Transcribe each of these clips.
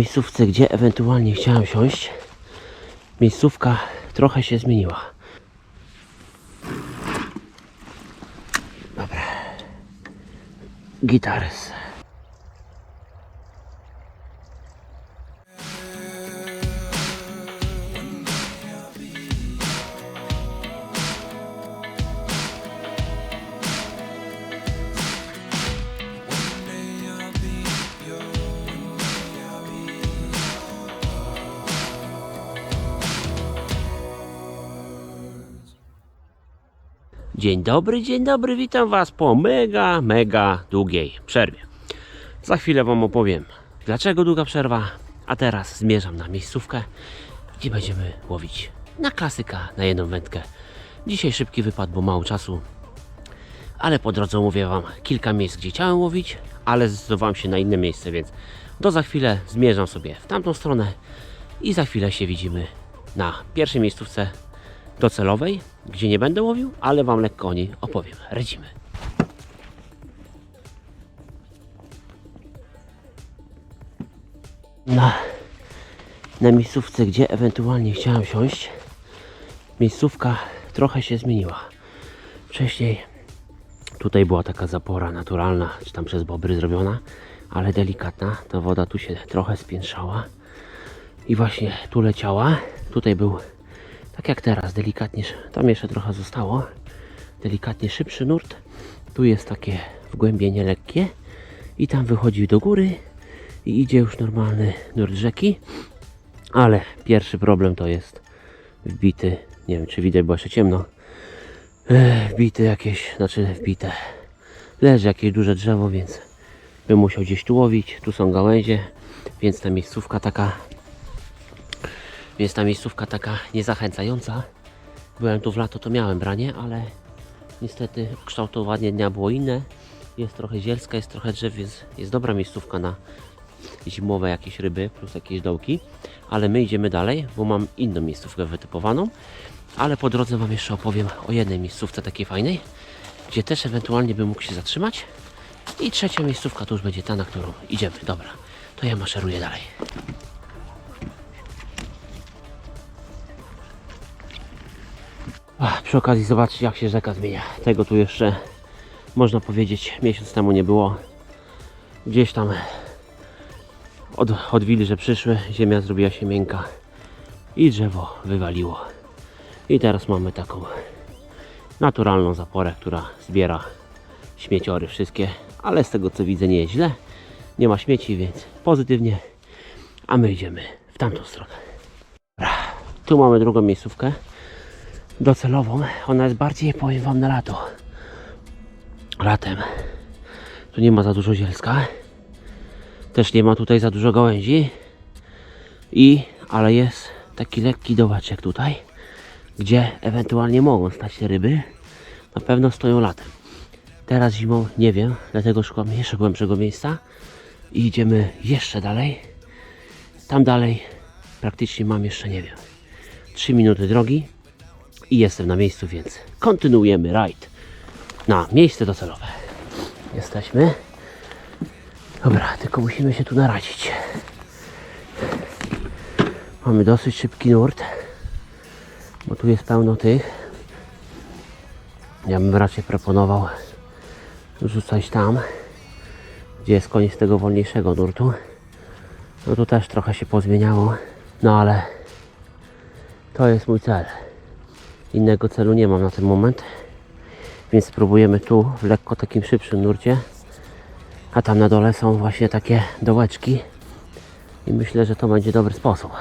miejscówce, gdzie ewentualnie chciałem siąść, miejscówka trochę się zmieniła. Dobra. Gitares. Dzień dobry, dzień dobry, witam Was po mega, mega długiej przerwie. Za chwilę Wam opowiem, dlaczego długa przerwa, a teraz zmierzam na miejscówkę, gdzie będziemy łowić na klasyka, na jedną wędkę. Dzisiaj szybki wypad, bo mało czasu, ale po drodze mówię Wam kilka miejsc, gdzie chciałem łowić, ale zdecydowałem się na inne miejsce, więc do za chwilę zmierzam sobie w tamtą stronę i za chwilę się widzimy na pierwszej miejscówce docelowej, gdzie nie będę łowił, ale Wam lekko o niej opowiem. Lecimy. Na, na miejscówce, gdzie ewentualnie chciałem siąść, miejscówka trochę się zmieniła. Wcześniej tutaj była taka zapora naturalna, czy tam przez bobry zrobiona, ale delikatna. Ta woda tu się trochę spiętrzała i właśnie tu leciała. Tutaj był tak jak teraz, delikatnie, tam jeszcze trochę zostało, delikatnie szybszy nurt. Tu jest takie wgłębienie lekkie. I tam wychodzi do góry i idzie już normalny nurt rzeki. Ale pierwszy problem to jest wbity, nie wiem czy widać, bo jeszcze ciemno, wbity jakieś, znaczy wbite, leży jakieś duże drzewo, więc bym musiał gdzieś tu łowić, tu są gałęzie, więc ta miejscówka taka więc ta miejscówka taka niezachęcająca. Byłem tu w lato, to miałem branie, ale niestety kształtowanie dnia było inne. Jest trochę zielska, jest trochę drzew, więc jest dobra miejscówka na zimowe jakieś ryby plus jakieś dołki. Ale my idziemy dalej, bo mam inną miejscówkę wytypowaną. Ale po drodze Wam jeszcze opowiem o jednej miejscówce takiej fajnej, gdzie też ewentualnie bym mógł się zatrzymać. I trzecia miejscówka to już będzie ta, na którą idziemy. Dobra, to ja maszeruję dalej. Ach, Przy okazji zobaczcie jak się rzeka zmienia. Tego tu jeszcze można powiedzieć miesiąc temu nie było. Gdzieś tam od, od wilże przyszły, ziemia zrobiła się miękka i drzewo wywaliło. I teraz mamy taką naturalną zaporę, która zbiera śmieciory wszystkie, ale z tego co widzę nie jest źle. Nie ma śmieci, więc pozytywnie. A my idziemy w tamtą stronę. Tu mamy drugą miejscówkę docelową. Ona jest bardziej, powiem Wam, na lato. Latem. Tu nie ma za dużo zielska. Też nie ma tutaj za dużo gałęzi. I, ale jest taki lekki dołeczek tutaj, gdzie ewentualnie mogą stać się ryby. Na pewno stoją latem. Teraz zimą nie wiem, dlatego szukam jeszcze głębszego miejsca. I idziemy jeszcze dalej. Tam dalej praktycznie mam jeszcze, nie wiem, 3 minuty drogi i jestem na miejscu, więc kontynuujemy rajd na miejsce docelowe. Jesteśmy. Dobra, tylko musimy się tu naradzić. Mamy dosyć szybki nurt, bo tu jest pełno tych. Ja bym raczej proponował rzucać tam, gdzie jest koniec tego wolniejszego nurtu. No tu też trochę się pozmieniało, no ale to jest mój cel. Innego celu nie mam na ten moment. Więc spróbujemy tu w lekko takim szybszym nurcie. A tam na dole są właśnie takie dołeczki. I myślę, że to będzie dobry sposób.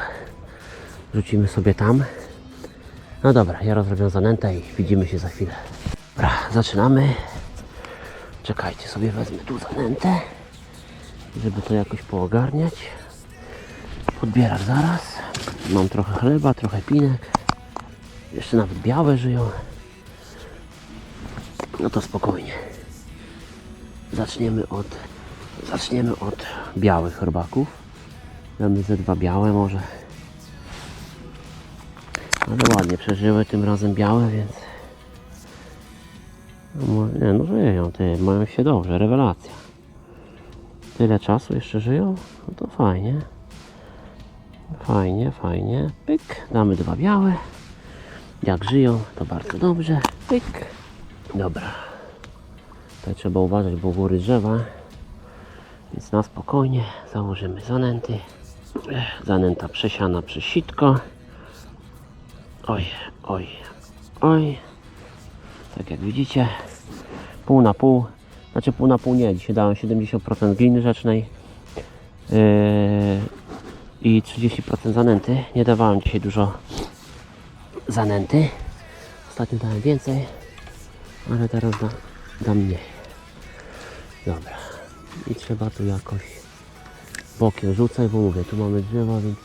Rzucimy sobie tam. No dobra, ja rozrobię zanętę i widzimy się za chwilę. Dobra, zaczynamy. Czekajcie, sobie wezmę tu zanętę, żeby to jakoś poogarniać. Podbierak zaraz. Mam trochę chleba, trochę pinek. Jeszcze nawet białe żyją. No to spokojnie. Zaczniemy od zaczniemy od białych robaków. Damy ze dwa białe może. Ale ładnie przeżyły tym razem białe, więc no, nie, no żyją, ty, mają się dobrze, rewelacja. Tyle czasu jeszcze żyją? No to fajnie. Fajnie, fajnie. Pyk. Damy dwa białe. Jak żyją, to bardzo dobrze. Pyk. Dobra. Tutaj trzeba uważać, bo góry drzewa. Więc na spokojnie założymy zanęty. Zanęta przesiana przez sitko. Oj, oj, oj. Tak jak widzicie, pół na pół. Znaczy pół na pół nie, dzisiaj dałem 70% gliny rzecznej yy, i 30% zanęty. Nie dawałem dzisiaj dużo zanęty. Ostatnio dałem więcej, ale teraz da, dam mniej. Dobra. I trzeba tu jakoś bokiem rzucać, bo mówię, tu mamy drzewa, więc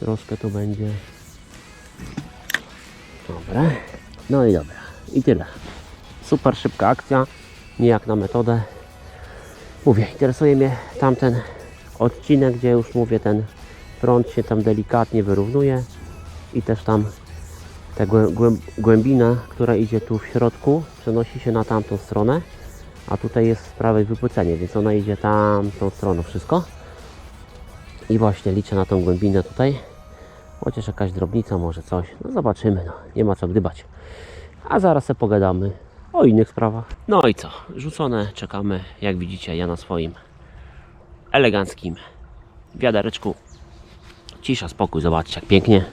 troszkę to będzie. Dobra. No i dobra. I tyle. Super szybka akcja. Nie jak na metodę. Mówię, interesuje mnie tamten odcinek, gdzie już mówię, ten prąd się tam delikatnie wyrównuje i też tam ta głę- głę- głębina, która idzie tu w środku, przenosi się na tamtą stronę, a tutaj jest z prawej wypłycenie, więc ona idzie tamtą stroną wszystko. I właśnie liczę na tą głębinę tutaj. Chociaż jakaś drobnica, może coś. No zobaczymy, no. Nie ma co gdybać. A zaraz sobie pogadamy o innych sprawach. No i co? Rzucone, czekamy. Jak widzicie, ja na swoim eleganckim wiadereczku. Cisza, spokój, zobaczcie jak pięknie.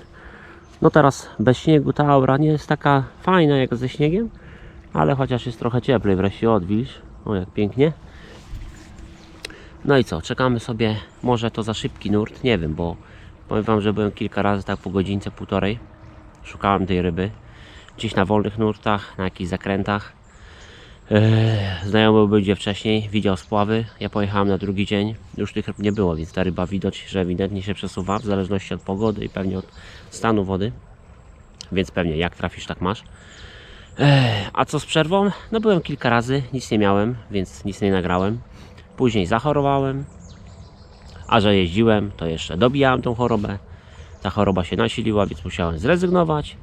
No teraz bez śniegu ta aura nie jest taka fajna jak ze śniegiem, ale chociaż jest trochę cieplej, wreszcie odwilż. O jak pięknie. No i co, czekamy sobie, może to za szybki nurt, nie wiem, bo powiem Wam, że byłem kilka razy tak po godzince, półtorej. Szukałem tej ryby. Gdzieś na wolnych nurtach, na jakichś zakrętach. Eee, Znajomy będzie wcześniej, widział spławy. Ja pojechałem na drugi dzień, już tych ryb nie było, więc ta ryba widać, że ewidentnie się przesuwa w zależności od pogody i pewnie od stanu wody. Więc pewnie jak trafisz, tak masz. Eee, A co z przerwą? No byłem kilka razy, nic nie miałem, więc nic nie nagrałem. Później zachorowałem, a że jeździłem, to jeszcze dobijałem tą chorobę. Ta choroba się nasiliła, więc musiałem zrezygnować.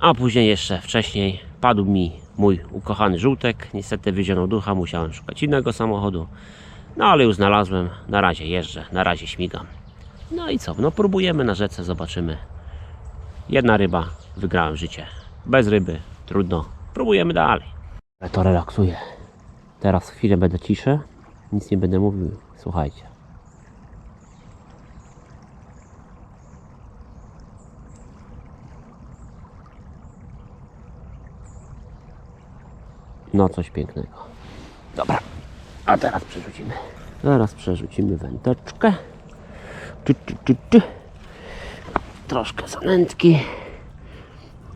A później jeszcze wcześniej padł mi mój ukochany żółtek. Niestety wyzionął ducha, musiałem szukać innego samochodu. No ale już znalazłem. Na razie jeżdżę, na razie śmigam. No i co? No próbujemy na rzece, zobaczymy. Jedna ryba, wygrałem życie. Bez ryby, trudno. Próbujemy dalej. To relaksuję. Teraz chwilę będę ciszy. Nic nie będę mówił. Słuchajcie. No coś pięknego. Dobra. A teraz przerzucimy. Teraz przerzucimy wędeczkę. Czy, czy, czy, czy. Troszkę zanętki.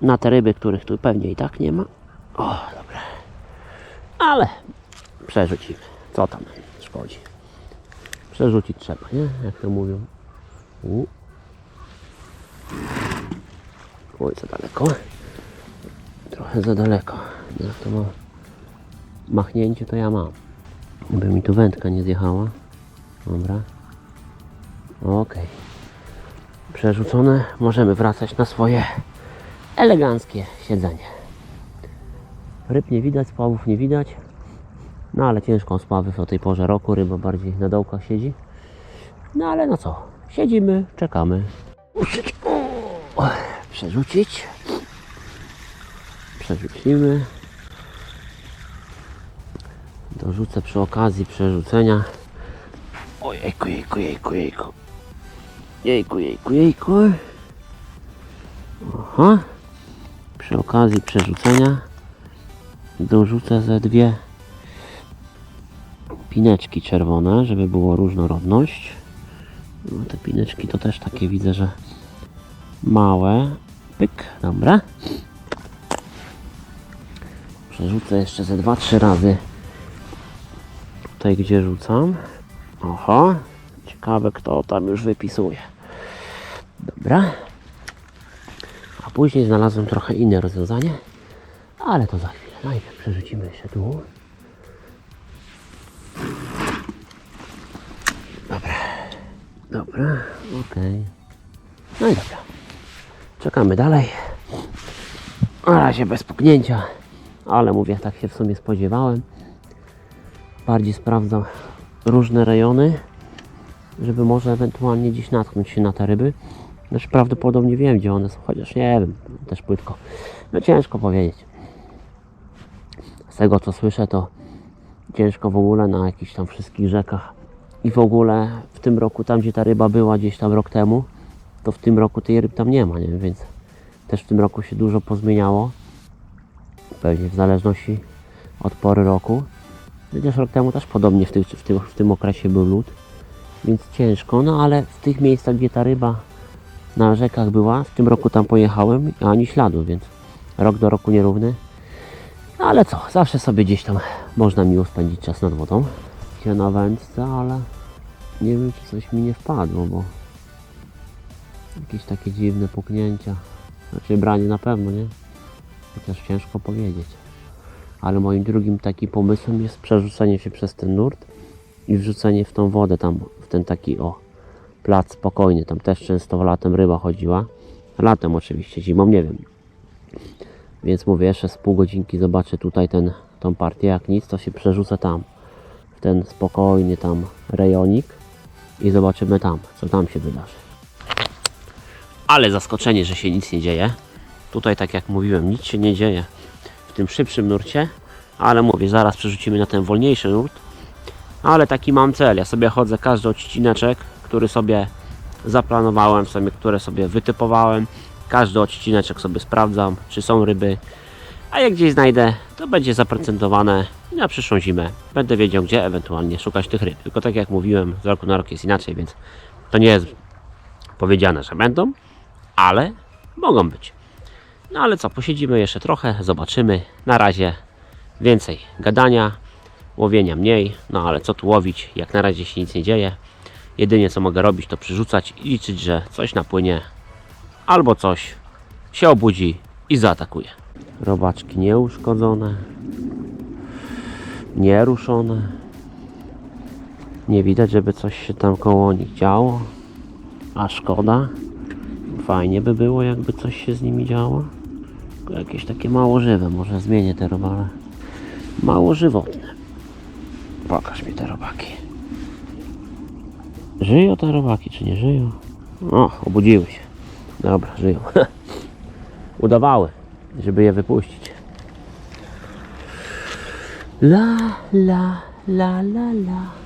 Na te ryby, których tu pewnie i tak nie ma. O, dobra. Ale przerzucimy. Co tam szkodzi? Przerzucić trzeba, nie? Jak to mówią. U. Oj, za daleko. Trochę za daleko. Jak to ma machnięcie, to ja mam. By mi tu wędka nie zjechała. Dobra. Okej. Przerzucone. Możemy wracać na swoje eleganckie siedzenie. Ryb nie widać, spławów nie widać. No ale ciężką spławy o tej porze roku. Ryba bardziej na dołkach siedzi. No ale no co? Siedzimy, czekamy. Przerzucić. Przerzucimy. Dorzucę przy okazji przerzucenia. Ojejku, jejku, jejku, jejku. Jejku, jejku, jejku. Aha. Przy okazji przerzucenia dorzucę ze dwie pineczki czerwone, żeby było różnorodność. No, te pineczki to też takie widzę, że małe. Pyk, dobra. Przerzucę jeszcze ze 2-3 razy tutaj, gdzie rzucam. Oho, ciekawe kto tam już wypisuje. Dobra. A później znalazłem trochę inne rozwiązanie, ale to za chwilę. Najpierw przerzucimy jeszcze tu. Dobra. Dobra, okej. No i dobra. Czekamy dalej. Na razie bez puknięcia, ale mówię, tak się w sumie spodziewałem. Bardziej sprawdzam różne rejony, żeby może ewentualnie gdzieś natknąć się na te ryby. Znaczy prawdopodobnie wiem gdzie one są, chociaż nie wiem, też płytko. No ciężko powiedzieć. Z tego co słyszę to ciężko w ogóle na jakichś tam wszystkich rzekach. I w ogóle w tym roku tam gdzie ta ryba była gdzieś tam rok temu, to w tym roku tej ryb tam nie ma, nie? Więc też w tym roku się dużo pozmieniało. Pewnie w zależności od pory roku. Chociaż rok temu też podobnie w, w, tym, w tym okresie był lód. Więc ciężko, no ale w tych miejscach, gdzie ta ryba na rzekach była, w tym roku tam pojechałem, a ani śladu, więc rok do roku nierówny. No ale co, zawsze sobie gdzieś tam można miło spędzić czas nad wodą. Się na wędce, ale nie wiem, czy coś mi nie wpadło, bo jakieś takie dziwne puknięcia. Znaczy branie na pewno, nie? Chociaż ciężko powiedzieć. Ale moim drugim takim pomysłem jest przerzucenie się przez ten nurt i wrzucenie w tą wodę tam, w ten taki o plac spokojny. Tam też często latem ryba chodziła. Latem oczywiście, zimą nie wiem. Więc mówię, jeszcze z pół godzinki zobaczę tutaj ten, tą partię. Jak nic, to się przerzucę tam. W ten spokojny tam rejonik i zobaczymy tam, co tam się wydarzy. Ale zaskoczenie, że się nic nie dzieje. Tutaj, tak jak mówiłem, nic się nie dzieje w tym szybszym nurcie. Ale mówię, zaraz przerzucimy na ten wolniejszy nurt. Ale taki mam cel. Ja sobie chodzę każdy odcineczek, który sobie zaplanowałem, sobie, które sobie wytypowałem. Każdy odcineczek sobie sprawdzam, czy są ryby. A jak gdzieś znajdę, to będzie zaprocentowane i na przyszłą zimę będę wiedział, gdzie ewentualnie szukać tych ryb. Tylko tak jak mówiłem, z roku na rok jest inaczej, więc to nie jest powiedziane, że będą, ale mogą być. No ale co, posiedzimy jeszcze trochę, zobaczymy. Na razie więcej gadania, łowienia mniej, no ale co tu łowić, jak na razie się nic nie dzieje. Jedynie co mogę robić to przyrzucać i liczyć, że coś napłynie albo coś się obudzi i zaatakuje. Robaczki nieuszkodzone, nieruszone. Nie widać, żeby coś się tam koło nich działo, a szkoda. Fajnie by było, jakby coś się z nimi działo. Jakieś takie mało żywe, może zmienię te robale. Mało żywotne. Pokaż mi te robaki. Żyją te robaki, czy nie żyją? O, obudziły się. Dobra, żyją. Udawały, żeby je wypuścić. La, la, la, la, la.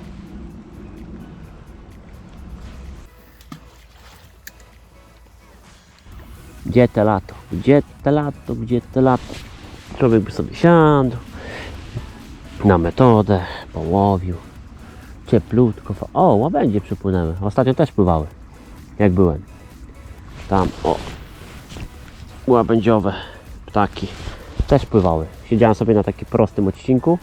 Gdzie te lato? Gdzie te lato? Gdzie te lato? Człowiek by sobie siadł na metodę, połowił. Cieplutko. O, łabędzie przypłynęły. Ostatnio też pływały. Jak byłem. Tam, o. Łabędziowe ptaki. Też pływały. Siedziałem sobie na takim prostym odcinku.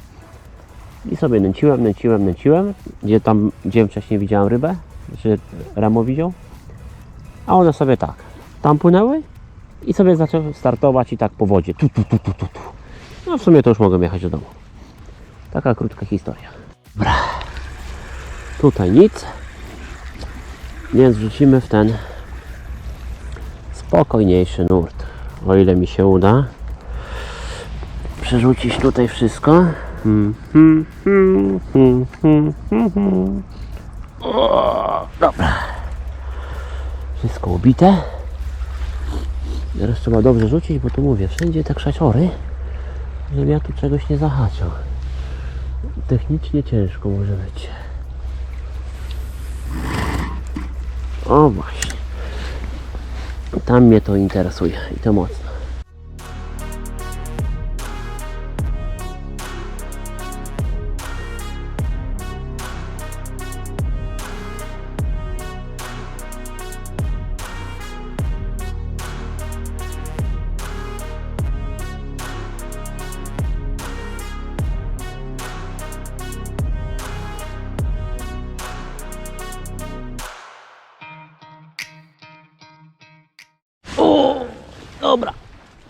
I sobie nęciłem, nęciłem, nęciłem. Gdzie tam, gdzie wcześniej widziałem rybę. Czy Remo widział. A one sobie tak. Tam płynęły. I sobie zaczęły startować i tak po wodzie. Tu, tu, tu, tu, tu, tu. No w sumie to już mogę jechać do domu. Taka krótka historia. Dobra. Tutaj nic. Więc wrzucimy w ten spokojniejszy nurt. O ile mi się uda. Przerzucić tutaj wszystko. Hmm, hmm, hmm, hmm, hmm, hmm, hmm. Dobra. Wszystko ubite. Teraz trzeba dobrze rzucić, bo tu mówię, wszędzie te krzaciory, żebym ja tu czegoś nie zahaczał. Technicznie ciężko może być. O właśnie. Tam mnie to interesuje i to mocno.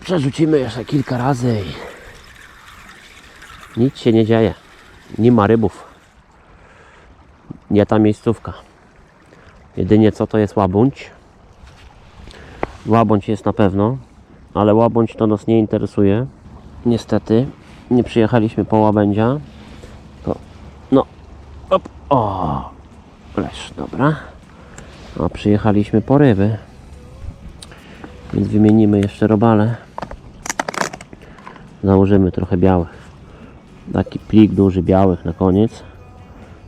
Przerzucimy jeszcze kilka razy i nic się nie dzieje. Nie ma rybów. Nie ta miejscówka. Jedynie co to jest łabędź. Łabędź jest na pewno, ale łabędź to nas nie interesuje. Niestety nie przyjechaliśmy po łabędzia. No, op, o, Lesz, dobra. O, przyjechaliśmy po ryby. Więc wymienimy jeszcze robale. Założymy trochę białych. Taki plik duży białych na koniec.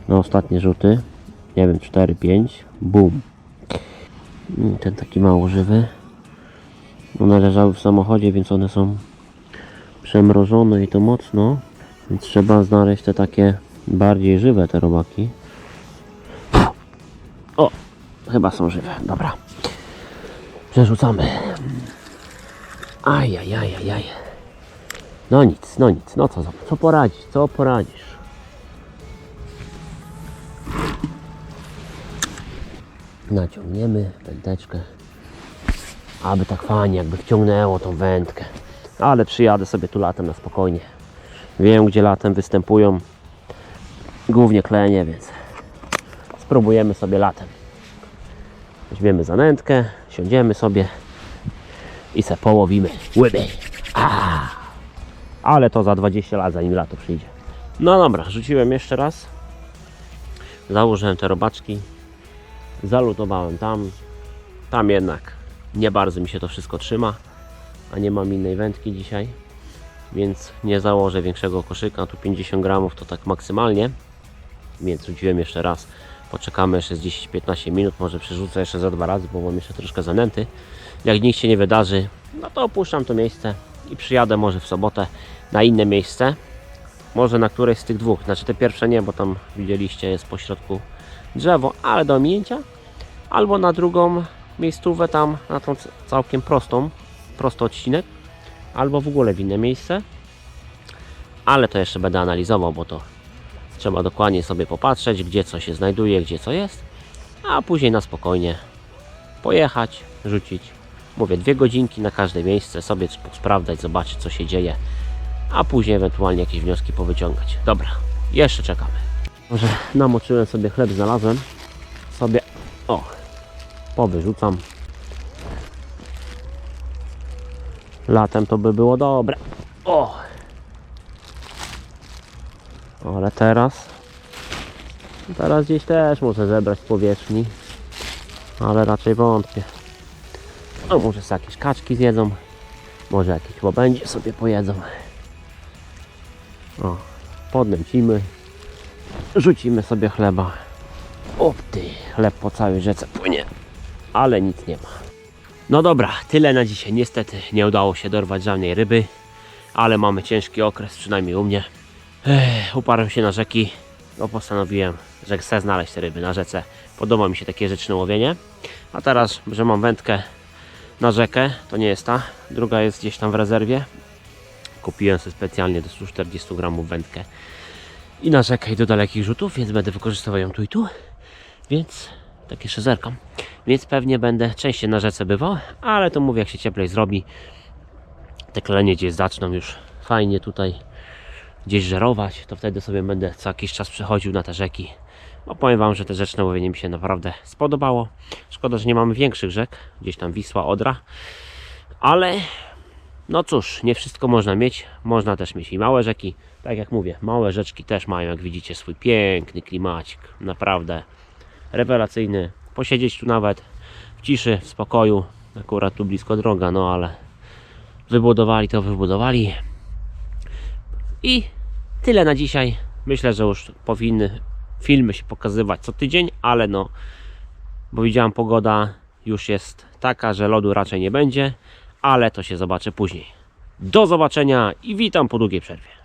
Na ostatnie rzuty. Nie wiem, 4-5. Bum. Mm, Ten taki mało żywy. One leżały w samochodzie, więc one są przemrożone i to mocno. Więc trzeba znaleźć te takie bardziej żywe te robaki. O, chyba są żywe. Dobra. Przerzucamy. Ajajajajaj. No nic, no nic. No co, co poradzisz? Co poradzisz? Naciągniemy wędeczkę. Aby tak fajnie, jakby wciągnęło tą wędkę. Ale przyjadę sobie tu latem na spokojnie. Wiem, gdzie latem występują głównie klenie, więc spróbujemy sobie latem. Weźmiemy zanętkę, siądziemy sobie i se połowimy łyby. A! Ale to za 20 lat, zanim lato przyjdzie. No dobra, rzuciłem jeszcze raz. Założyłem te robaczki. Zalutowałem tam. Tam jednak nie bardzo mi się to wszystko trzyma. A nie mam innej wędki dzisiaj. Więc nie założę większego koszyka. Tu 50 gramów to tak maksymalnie. Więc rzuciłem jeszcze raz. Poczekamy jeszcze z 10-15 minut. Może przerzucę jeszcze za dwa razy, bo mam jeszcze troszkę zanęty. Jak nic się nie wydarzy, no to opuszczam to miejsce i przyjadę może w sobotę na inne miejsce. Może na któreś z tych dwóch. Znaczy te pierwsze nie, bo tam widzieliście jest po środku drzewo, ale do ominięcia. Albo na drugą miejscówę tam, na tą całkiem prostą, prosty odcinek. Albo w ogóle w inne miejsce. Ale to jeszcze będę analizował, bo to trzeba dokładnie sobie popatrzeć, gdzie co się znajduje, gdzie co jest. A później na spokojnie pojechać, rzucić. Mówię, dwie godzinki na każde miejsce, sobie sprawdzać, zobaczyć co się dzieje, a później ewentualnie jakieś wnioski powyciągać. Dobra, jeszcze czekamy. Może namoczyłem sobie chleb, znalazłem sobie, o, powyrzucam. Latem to by było dobre. O! Ale teraz, teraz gdzieś też muszę zebrać z powierzchni, ale raczej wątpię. No może sobie jakieś kaczki zjedzą. Może jakieś łabędzie sobie pojedzą. O, podnęcimy. Rzucimy sobie chleba. O chleb po całej rzece płynie. Ale nic nie ma. No dobra, tyle na dzisiaj. Niestety nie udało się dorwać żadnej ryby. Ale mamy ciężki okres, przynajmniej u mnie. Ech, uparłem się na rzeki. No postanowiłem, że chcę znaleźć te ryby na rzece. Podoba mi się takie rzeczne łowienie. A teraz, że mam wędkę na rzekę, to nie jest ta. Druga jest gdzieś tam w rezerwie. Kupiłem sobie specjalnie do 140 gramów wędkę i na rzekę i do dalekich rzutów, więc będę wykorzystywał ją tu i tu. Więc tak jeszcze zerkam. Więc pewnie będę częściej na rzece bywał, ale to mówię, jak się cieplej zrobi, te klenie gdzieś zaczną już fajnie tutaj gdzieś żerować, to wtedy sobie będę co jakiś czas przechodził na te rzeki. Bo powiem Wam, że te rzeczne łowienie mi się naprawdę spodobało. Szkoda, że nie mamy większych rzek, gdzieś tam Wisła, Odra, ale no cóż, nie wszystko można mieć. Można też mieć i małe rzeki. Tak jak mówię, małe rzeczki też mają, jak widzicie, swój piękny klimacik. Naprawdę rewelacyjny. Posiedzieć tu nawet w ciszy, w spokoju. Akurat tu blisko droga, no ale wybudowali to wybudowali. I tyle na dzisiaj. Myślę, że już powinny filmy się pokazywać co tydzień, ale no, bo widziałam pogoda już jest taka, że lodu raczej nie będzie, ale to się zobaczy później. Do zobaczenia i witam po długiej przerwie.